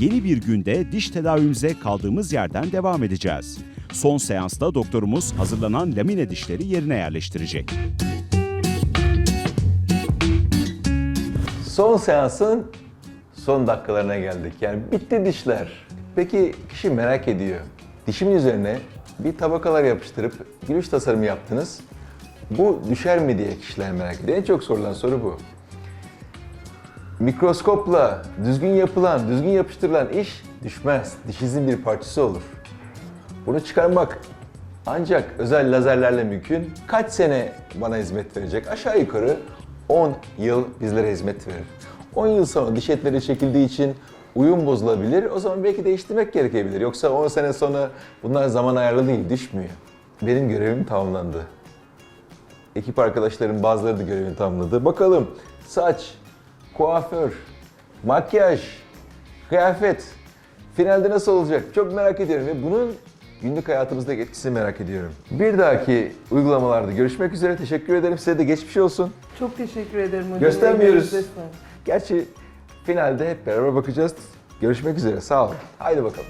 yeni bir günde diş tedavimize kaldığımız yerden devam edeceğiz. Son seansta doktorumuz hazırlanan lamine dişleri yerine yerleştirecek. Son seansın son dakikalarına geldik. Yani bitti dişler. Peki kişi merak ediyor. Dişimin üzerine bir tabakalar yapıştırıp gülüş tasarımı yaptınız. Bu düşer mi diye kişiler merak ediyor. En çok sorulan soru bu. Mikroskopla düzgün yapılan, düzgün yapıştırılan iş düşmez. Dişinizin bir parçası olur. Bunu çıkarmak ancak özel lazerlerle mümkün. Kaç sene bana hizmet verecek? Aşağı yukarı 10 yıl bizlere hizmet verir. 10 yıl sonra diş etleri çekildiği için uyum bozulabilir. O zaman belki değiştirmek gerekebilir. Yoksa 10 sene sonra bunlar zaman ayarlı değil, düşmüyor. Benim görevim tamamlandı. Ekip arkadaşlarım bazıları da görevini tamamladı. Bakalım saç, kuaför, makyaj, kıyafet finalde nasıl olacak? Çok merak ediyorum ve bunun günlük hayatımızdaki etkisini merak ediyorum. Bir dahaki uygulamalarda görüşmek üzere. Teşekkür ederim. Size de geçmiş olsun. Çok teşekkür ederim hocam. Göstermiyoruz. Gerçi finalde hep beraber bakacağız. Görüşmek üzere. Sağ olun. Haydi bakalım.